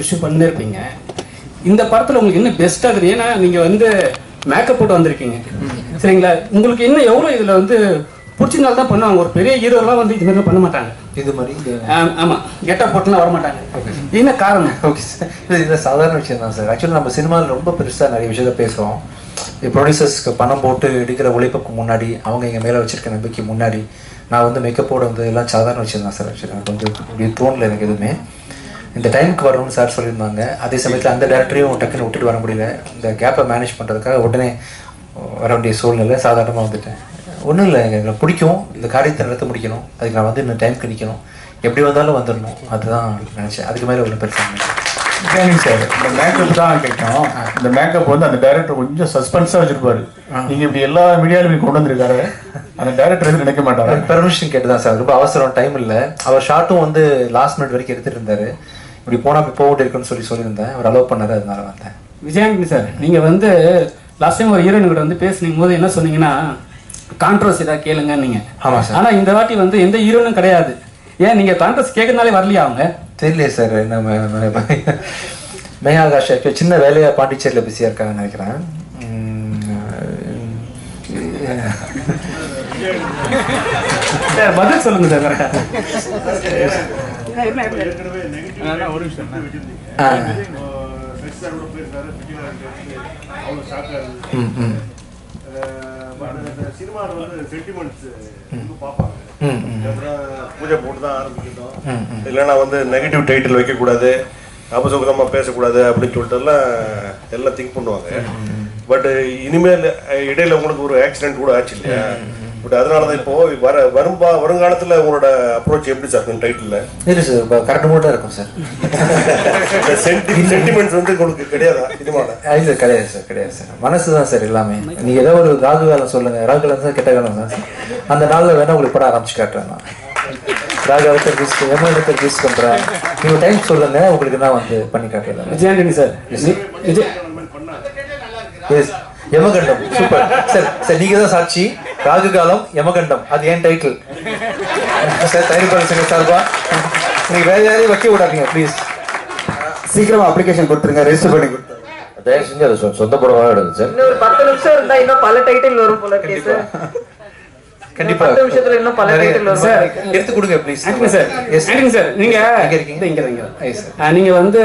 ஒரு விஷயம் பண்ணே இருப்பீங்க இந்த படத்தில் உங்களுக்கு என்ன பெஸ்ட்டாக இருக்குது ஏன்னா நீங்கள் வந்து மேக்கப் போட்டு வந்திருக்கீங்க. சரிங்களா? உங்களுக்கு இன்னும் எவ்வளோ இதில் வந்து பிடிச்சதுனால தான் பண்ணுவாங்க. ஒரு பெரிய ஹீரோலாம் வந்து இது மாதிரி பண்ண மாட்டாங்க. இது மாதிரி ஆம், ஆமா கெட்டப் போட்டுலாம் வர மாட்டாங்க என்ன காரணம்? ஓகே சார் இது இது சாதாரண விஷயம் தான் சார் ஆக்சுவலி நம்ம சினிமாவில் ரொம்ப பெருசாக நிறைய விஷயத்த பேசுகிறோம் ப்ரொடியூசர்ஸ்க்கு பணம் போட்டு எடுக்கிற உழைப்புக்கு முன்னாடி அவங்க எங்கள் மேலே வச்சிருக்க நம்பிக்கை முன்னாடி நான் வந்து மேக்கப்போட வந்து எல்லாம் சாதாரண விஷயம் தான் சார் ஆக்சுவலி எனக்கு வந்து தோணல எனக்கு எதுவுமே. இந்த டைமுக்கு வரணும்னு சார் சொல்லியிருந்தாங்க. அதே சமயத்தில் அந்த டேரக்டரையும் டக்குன்னு விட்டுட்டு வர முடியல. இந்த கேப்பை மேனேஜ் பண்ணுறதுக்காக உடனே வர வேண்டிய சூழ்நிலை சாதாரணமாக வந்துட்டேன் ஒன்றும் இல்லை எனக்கு பிடிக்கும். இந்த காரியத்தை நடத்த முடிக்கணும். அதுக்கு நான் வந்து இன்னும் டைம்க்கு நிற்கணும் எப்படி வந்தாலும் வந்துடணும். அதுதான் நினச்சேன். அதுக்கு மேலே ஒன்றும் பெருசாக சார் இந்த மேக்கப் தான் இந்த மேக்கப் வந்து அந்த டைரக்டர் கொஞ்சம் சஸ்பென்ஸாக வச்சிருப்பாரு. நீங்க இப்படி எல்லா மீடியாலையும் கொண்டு வந்திருக்காரு. அந்த டைரக்டர் எதுவும் நினைக்க மாட்டாரு? பெர்மிஷன் கேட்டு தான் சார் ரொம்ப அவசரம் டைம் இல்லை. அவர் ஷார்ட்டும் வந்து லாஸ்ட் மினிட் வரைக்கும் எடுத்துட்டு இருந்தாரு. இப்படி போனால் இப்படி போக இருக்குன்னு சொல்லி சொல்லியிருந்தேன். அவர் அலோவ் பண்ணாரு அதனால வந்தேன். விஜயாங்கி சார் நீங்க வந்து லாஸ்ட் டைம் ஒரு ஹீரோயின் கூட வந்து பேசுனீங்க போது என்ன சொன்னீங்கன்னா கான்ட்ரவர்சி ஏதாவது கேளுங்க நீங்க ஆமாம் சார். ஆனா இந்த வாட்டி வந்து எந்த ஹீரோனும் கிடையாது. ஏன் நீங்க கான்ட்ரவர்சி கேட்கறதுனாலே வரலையா அவங்க? தெரியலையே சார் நம்ம மேகாகாஷ் actually சின்ன வேலையாக பாண்டிச்சேரியில் பிஸியாக இருக்காங்கன்னு நினைக்கிறேன். பதில் சொல்லுங்க சார் கரெக்டா ஒரு விஷயம் சினிமாவில் வந்து சென்டிமெண்ட்ஸ் பார்ப்பாங்க. ம் ம். அப்புறம் பூஜை போட்டு தான் ஆரம்பிக்கணும். இல்லைன்னா வந்து நெகட்டிவ் டைட்டில் வைக்கக்கூடாது அபசுகமாக பேசக்கூடாது அப்படின்னு சொல்லிட்டு எல்லாம் எல்லாம் திங்க் பண்ணுவாங்க பட் இனிமேல் இடையில உங்களுக்கு ஒரு ஆக்சிடென்ட் கூட ஆச்சு இல்லையா? பட் அதனால தான் இப்போ வர வரும்பா வருங்காலத்தில் உங்களோட அப்ரோச் எப்படி சார் இருக்கும் டைட்டிலில் இல்லை சார் இப்போ கரெக்ட் மூட்டாக இருக்கும் சார் சென்டி சென்டிமெண்ட்ஸ் வந்து உங்களுக்கு கிடையாதா? சினிமாவில் இல்லை கிடையாது சார் கிடையாது சார் மனசு தான் சார் எல்லாமே. நீங்கள் ஏதோ ஒரு ராகு காலம் சொல்லுங்கள் ராகு காலம் தான் கெட்ட காலம் தான் சார் அந்த நாளில் வேணால் உங்களுக்கு படம் ஆரம்பிச்சு காட்டுறேன் நான். ராகு இடத்த கிஸ் எம்ம இடத்த கிஸ் பண்ணுறேன் நீங்கள் டைம் சொல்லுங்கள் உங்களுக்கு நான் வந்து பண்ணி காட்டுறேன். விஜயாண்டனி சார் விஜய் எஸ் யமகண்டம் சூப்பர் சார் சார் நீங்க தான் சாட்சி. ராகு காலம் யமகண்டம். அது ஏன் டைட்டில் சார் தயாரிப்பாளர் சங்க சார்பா? நீங்க வேற யாரையும் வைக்க விடாதீங்க ப்ளீஸ் சீக்கிரமா அப்ளிகேஷன் கொடுத்துருங்க ரெஜிஸ்டர் பண்ணி கொடுத்துருங்க. தயவு செஞ்சு அதை சொ- சொந்த படமாக எடுங்க சார். இன்னும் ஒரு பத்து நிமிஷம் இருந்தா இன்னும் பல டைட்டில் வரும் போல இருக்கு சார். கண்டிப்பா. பத்து நிமிஷத்துல இன்னும் பல நிறைய- title வரும். சார் எடுத்து கொடுங்க please acting sir. Yes acting sir. நீங்க எங்க இருக்கீங்க? இங்க இங்க ஐ சார் ஆ, நீங்க வந்து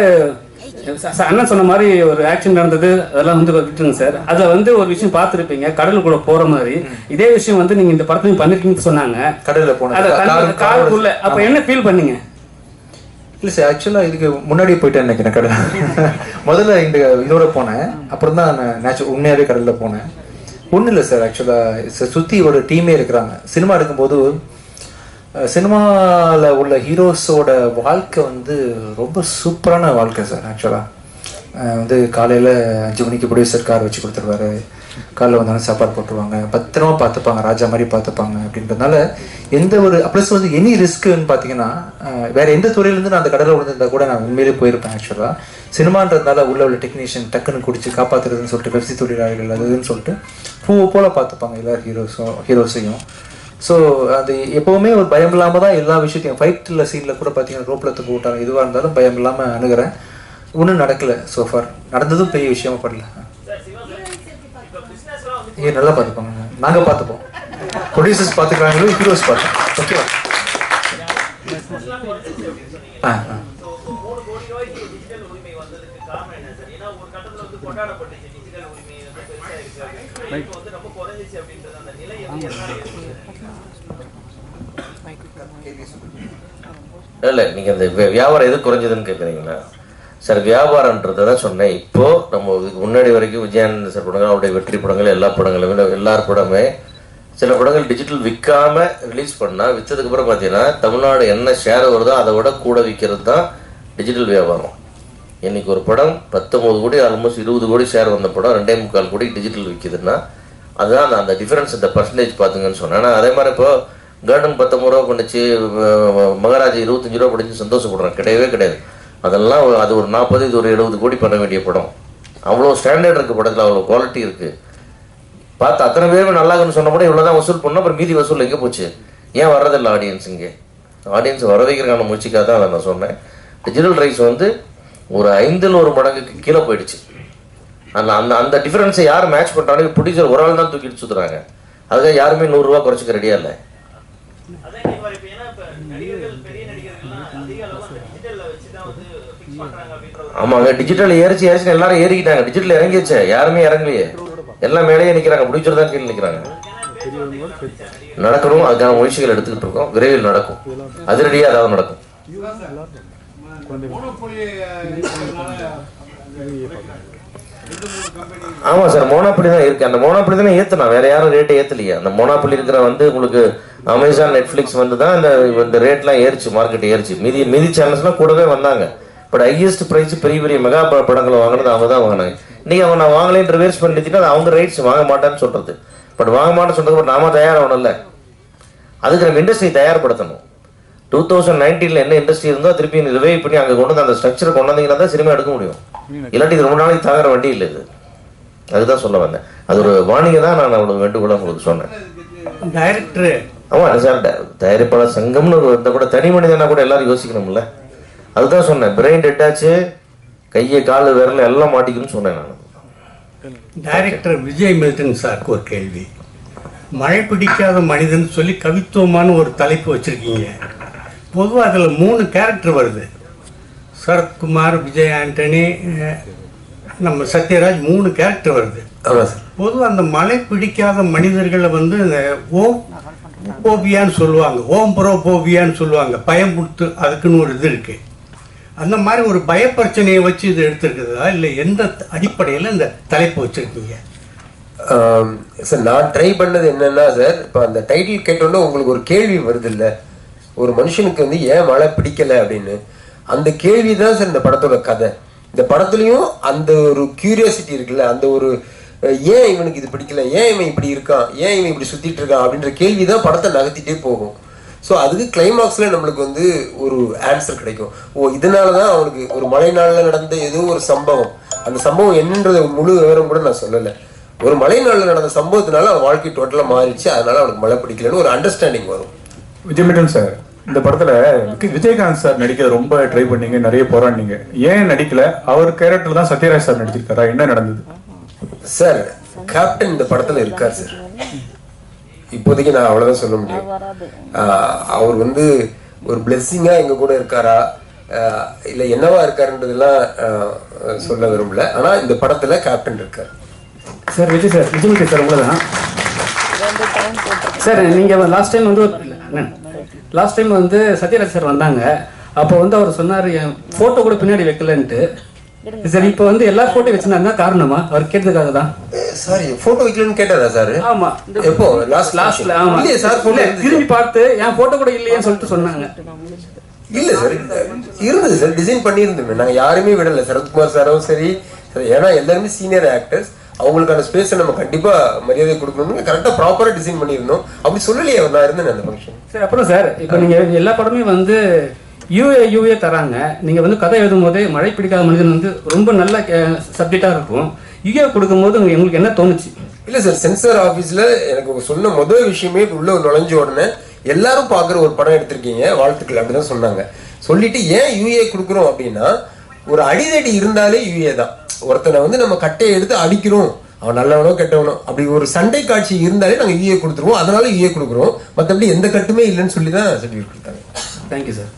ச- ச- அண்ணன் சொன்ன மாதிரி ஒரு ஆக்ஷன் நடந்தது அதெல்லாம் வந்து விட்டுருங்க சார். அதுல வந்து ஒரு விஷயம் பார்த்துருப்பீங்க கடலுக்குள்ள போற மாதிரி. இதே விஷயம் வந்து நீங்க இந்த படத்துல பண்ணிருக்கீங்கன்னு சொன்னாங்க. கடல்ல அத தண்ணி- காருக்குள்ள அப்ப என்ன ஃபீல் பண்ணீங்க? இல்ல சார் ஆக்சுவலா இதுக்கு முன்னாடி போயிட்டேன் நினைக்கிறேன் கடல். முதல்ல இந்த இதோட போனேன் அப்புறம் தான் நான் நேச்சுரல் உண்மையாவே கடல்ல போனேன். ஒன்றும் இல்லை சார் ஆக்சுவலாக சுற்றி ஒரு டீமே இருக்கிறாங்க. சினிமா எடுக்கும்போது சினிமாவில் உள்ள ஹீரோஸோட வாழ்க்கை வந்து ரொம்ப சூப்பரான வாழ்க்கை சார் ஆக்சுவலாக வந்து காலையில் அஞ்சு மணிக்கு ப்ரொடியூசர் கார் வச்சு கொடுத்துருவாரு. காலைல வந்தாலும் சாப்பாடு போட்டுருவாங்க. பத்திரமா பார்த்துப்பாங்க ராஜா மாதிரி பார்த்துப்பாங்க அப்படின்றதுனால எந்த ஒரு ப்ளஸ் வந்து எனி ரிஸ்க்குன்னு பார்த்தீங்கன்னா வேற எந்த துறையிலேருந்து நான் அந்த கடலை விழுந்திருந்தா கூட நான் உண்மையிலே போயிருப்பேன் ஆக்சுவலாக சினிமான்றதுனால உள்ள உள்ள டெக்னீஷியன் டக்குன்னு குடிச்சு காப்பாத்துறதுன்னு சொல்லிட்டு கரிசி தொழிலாளிகள் அதுன்னு சொல்லிட்டு பூ போல பார்த்துப்பாங்க எல்லா ஹீரோஸும் ஹீரோஸையும் ஸோ அது எப்போவுமே ஒரு பயம் இல்லாமல் தான் எல்லா விஷயத்தையும் ஃபைட்டில் சீனில் கூட பார்த்தீங்கன்னா ரோப்பில் தூக்க விட்டாங்க. எதுவாக இருந்தாலும் பயம் இல்லாமல் அணுகிறேன். ஒன்றும் நடக்கலை சோஃபார் நடந்ததும் பெரிய விஷயமா படல. ஏ நல்லா பார்த்துப்பாங்க நாங்கள் பார்த்துப்போம். ப்ரொடியூசர்ஸ் பார்த்துக்கிறாங்களோ ஹீரோஸ் பார்த்தோம் ஓகேவா ஆ ஆ. இல்லை நீங்கள் இந்த வியாபாரம் எது குறைஞ்சதுன்னு கேட்குறீங்களா சார் வியாபாரன்றதை தான் சொன்னேன். இப்போ நம்ம இதுக்கு முன்னாடி வரைக்கும் விஜயானந்த சார் படங்கள் அவருடைய வெற்றி படங்கள் எல்லா படங்களுமே எல்லார் படமே சில படங்கள் டிஜிட்டல் விற்காம ரிலீஸ் பண்ணால் விற்றதுக்கப்புறம் பார்த்தீங்கன்னா தமிழ்நாடு என்ன ஷேர் வருதோ அதை விட கூட விற்கிறது தான் டிஜிட்டல் வியாபாரம். இன்னைக்கு ஒரு படம் பத்தொம்பது கோடி ஆல்மோஸ்ட் இருபது கோடி ஷேர் வந்த படம். ரெண்டே முக்கால் கோடி டிஜிட்டல் விற்கிதுன்னா அதுதான் அந்த- அந்த டிஃபரன்ஸ் பர்சன்டேஜ் பார்த்துங்கன்னு சொன்னேன். ஆனால் அதே மாதிரி இப்போ கார்டன் பத்தொம்பது ரூபா கொண்டுச்சு மகாராஜா இருபத்தஞ்சு ரூபா படிச்சு சந்தோஷப்படுறேன் கிடையவே கிடையாது. அதெல்லாம் அது ஒரு நாற்பது இது ஒரு எழுபது கோடி பண்ண வேண்டிய படம். அவ்வளோ ஸ்டாண்டர்ட் இருக்குது படத்தில் அவ்வளோ குவாலிட்டி இருக்குது பார்த்து அத்தனை பேருமே நல்லாக்குன்னு சொன்ன கூட இவ்வளோ தான் வசூல் பண்ணோம். அப்புறம் மீதி வசூல் எங்கே போச்சு? ஏன் வர்றதில்லை ஆடியன்ஸ் இங்கே? ஆடியன்ஸ் வர வைக்கிறதுக்கான முயற்சிக்காக தான் அதை நான் சொன்னேன். டிஜிட்டல் ரைஸ் வந்து ஒரு ஐந்தில் ஒரு மடங்குக்கு கீழே போயிடுச்சு. அந்த அந்த அந்த டிஃபரன்ஸை யார் மேட்ச் பண்ணுறாங்க ப்ரொடியூசர் ஒரு ஆள் தான் தூக்கிட்டு சுற்றுறாங்க அதுக்காக யாருமே நூறுரூவா குறைச்சிக்க ரெடியாக இல்லை. ஆமாங்க டிஜிட்டல் ஏறிச்சு ஏறிச்சு எல்லாரும் ஏறிக்கிட்டாங்க. டிஜிட்டல் இறங்கிடுச்சு யாருமே இறங்கலையே. எல்லாம் மேலேயே நிற்கிறாங்க ப்ரொடியூசர் தான் கீழே நிற்கிறாங்க நடக்கணும் அதுக்கான முயற்சிகள் எடுத்துக்கிட்டு இருக்கோம். விரைவில் நடக்கும். அதிரடியாக அதாவது நடக்கும். ஆமாம் சார் மோனாப்பள்ளி தான் இருக்கு. அந்த மோனாப்பள்ளி தானே ஏற்றணும் வேற யாரும் ரேட்டை ஏற்றலையே அந்த மோனாப்பள்ளி இருக்கிற வந்து உங்களுக்கு அமேசான் நெட்ஃப்ளிக்ஸ் வந்து தான் இந்த இந்த ரேட்லாம் ஏறிச்சு மார்க்கெட் ஏறிச்சு. மீதி மீதி சேனல்ஸ்லாம் கூடவே வந்தாங்க. பட் ஹையஸ்ட் ப்ரைஸ் பெரிய பெரிய மெகா படங்களை வாங்கினது அவங்க தான் வாங்கினாங்க. இன்னைக்கு அவங்க நான் வாங்கலைன்னு ரிவர்ஸ் பண்ணிட்டு அது அவங்க ரைட்ஸ் வாங்க மாட்டேன்னு சொல்றது. பட் வாங்க மாட்டேன்னு சொல்றது பட் நாம தயாராகணும்ல. அதுக்கு நம்ம இண்டஸ்ட்ரி தயார்படுத்தணும். டூ தௌசண்ட் நைன்டீனில் என்ன இண்டஸ்ட்ரி இருந்தோ திருப்பி ரிவைவ் பண்ணி அங்கே கொண்டு வந்து அந்த ஸ்ட்ரக்சரை கொண்டு வந்தீங்கன்னா தான் சினிமா எடுக்க முடியும். இல்லாட்டி இது ரொம்ப நாளைக்கு தாங்குற வண்டி இல்லை இது. அதுதான் சொல்ல வந்தேன். அது ஒரு வாணிகை தான் நான் அவ்வளோ வேண்டுகோளாக உங்களுக்கு சொன்னேன். டைரக்டர் ஆமாம் சார் தயாரிப்பாளர் சங்கம்னு ஒரு இந்த கூட தனி மனிதனா கூட எல்லாரும் யோசிக்கணும்ல. அதுதான் சொன்னேன் பிரெயின் டெட்டாச்சு கையை காலு விரல் எல்லாம் மாட்டிக்கணும்னு சொன்னேன் நான். டைரக்டர் விஜய் மில்டன் சாருக்கு ஒரு கேள்வி. மழை பிடிக்காத மனிதன் சொல்லி கவித்துவமான ஒரு தலைப்பு வச்சிருக்கீங்க. பொதுவாக அதில் மூணு கேரக்டர் வருது. சரத்குமார் விஜய் ஆண்டனி நம்ம சத்யராஜ் மூணு கேரக்டர் வருது. பொதுவாக அந்த மழை பிடிக்காத மனிதர்களை வந்து இந்த ஓம் போபியான்னு சொல்லுவாங்க. ஓம் போபியான்னு சொல்லுவாங்க. பயம் கொடுத்து அதுக்குன்னு ஒரு இது இருக்கு. அந்த மாதிரி ஒரு பயப்பிரச்சனையை வச்சு இது எடுத்திருக்குதா? இல்லை எந்த அடிப்படையில் இந்த தலைப்பு வச்சிருக்கீங்க? சார் நான் ட்ரை பண்ணது என்னன்னா சார் இப்போ அந்த டைட்டில் கேட்டோன்னே உங்களுக்கு ஒரு கேள்வி வருது இல்ல ஒரு மனுஷனுக்கு வந்து ஏன் மழை பிடிக்கல அப்படின்னு? அந்த கேள்வி தான் சார் இந்த படத்தோட கதை. இந்த படத்துலையும் அந்த ஒரு கியூரியாசிட்டி இருக்குல்ல அந்த ஒரு ஏன் இவனுக்கு இது பிடிக்கல? ஏன் இவன் இப்படி இருக்கான்? ஏன் இவன் இப்படி சுத்திட்டு இருக்கான்? அப்படின்ற கேள்வி தான் படத்தை நகர்த்திட்டே போகும். ஸோ அதுக்கு கிளைமாக்ஸில் நம்மளுக்கு வந்து ஒரு ஆன்சர் கிடைக்கும். ஓ இதனால தான் அவனுக்கு ஒரு மழை நாளில் நடந்த ஏதோ ஒரு சம்பவம். அந்த சம்பவம் என்னன்றத முழு விவரம் கூட நான் சொல்லலை. ஒரு மழை நாளில் நடந்த சம்பவத்தினால அவன் வாழ்க்கை டோட்டலாக மாறிடுச்சு. அதனால அவனுக்கு மழை பிடிக்கலன்னு ஒரு அண்டர்ஸ்டாண்டிங் வரும். விஜயமிட்டன் சார் இந்த படத்துல விஜயகாந்த் சார் நடிக்க ரொம்ப ட்ரை பண்ணீங்க நிறைய போராடினீங்க. ஏன் நடிக்கல? அவர் கேரக்டர் தான் சத்யராஜ் சார் நடிச்சிருக்காரா? என்ன நடந்தது? சார் கேப்டன் இந்த படத்துல இருக்கார் சார் இப்போதைக்கு நான் அவ்வளவுதான் சொல்ல முடியும். அவர் வந்து ஒரு பிளெஸ்ஸிங்கா எங்க கூட இருக்காரா? இல்ல என்னவா இருக்காருன்றதெல்லாம் சொல்ல விரும்பல. ஆனா இந்த படத்துல கேப்டன் இருக்கார். Sir Vijay sir Vijay sir உங்களை தான் சார் நீங்கள் லாஸ்ட் டைம் வந்து லாஸ்ட் டைம் வந்து சத்யராஜ் சார் வந்தாங்க. அப்போ வந்து அவர் சொன்னார் என் ஃபோட்டோ கூட பின்னாடி வைக்கலன்ட்டு. சரி இப்போ வந்து எல்லா ஃபோட்டோ வச்சிருந்தாங்க காரணமா? அவர் கேட்டதுக்காக தான். சாரி போட்டோ வைக்கலன்னு கேட்டாரா சார் ஆமா. எப்போ? லாஸ்ட் லாஸ்ட்ல ஆமா. இல்லையே சார் திரும்பி பார்த்து என் ஃபோட்டோ கூட இல்லையேன்னு சொல்லிட்டு சொன்னாங்க. இல்ல சார் இருந்தது சார் டிசைன் பண்ணியிருந்தோமே. நாங்க யாருமே விடல. சரத்குமார் சாரும் சரி சரி, ஏன்னா எல்லாருமே சீனியர் ஆக்டர்ஸ் அவங்களுக்கான ஸ்பேஸை நம்ம கண்டிப்பா மரியாதை கொடுக்கணும்னு கரெக்டா ப்ராப்பரா டிசைன் பண்ணியிருந்தோம். அப்படி சொல்லலையே நான் இருந்தேன் அந்த ஃபங்க்ஷன் சரி அப்புறம் சார் இப்போ நீங்க எல்லா படமே வந்து யூஏ யூஏ தராங்க. நீங்க வந்து கதை எழுதும் போதே மழை பிடிக்காத மனிதன் வந்து ரொம்ப நல்ல சப்ஜெக்டா இருக்கும். யூஏ கொடுக்கும்போது உங்களுக்கு என்ன தோணுச்சு? இல்ல சார் சென்சார் ஆபீஸ்ல எனக்கு சொன்ன முதல் விஷயமே உள்ள நுழைஞ்ச உடனே எல்லாரும் பாக்குற ஒரு படம் எடுத்திருக்கீங்க. வாழ்த்துக்கள் அப்படிதான் சொன்னாங்க. சொல்லிட்டு ஏன் யூஏ கொடுக்குறோம் அப்படின்னா ஒரு அடிதடி இருந்தாலே யூஏ தான். ஒருத்தனை வந்து நம்ம கட்டையை எடுத்து அடிக்கிறோம். அவன் நல்லவனோ கெட்டவனோ. அப்படி ஒரு சண்டை காட்சி இருந்தாலே நாங்கள் ஈயை கொடுத்துருவோம். அதனால ஈயை கொடுக்குறோம். மற்றபடி எந்த கட்டுமே இல்லைன்னு சொல்லி தான் சர்டிஃபிகேட் கொடுத்தாங்க தேங்க்யூ சார்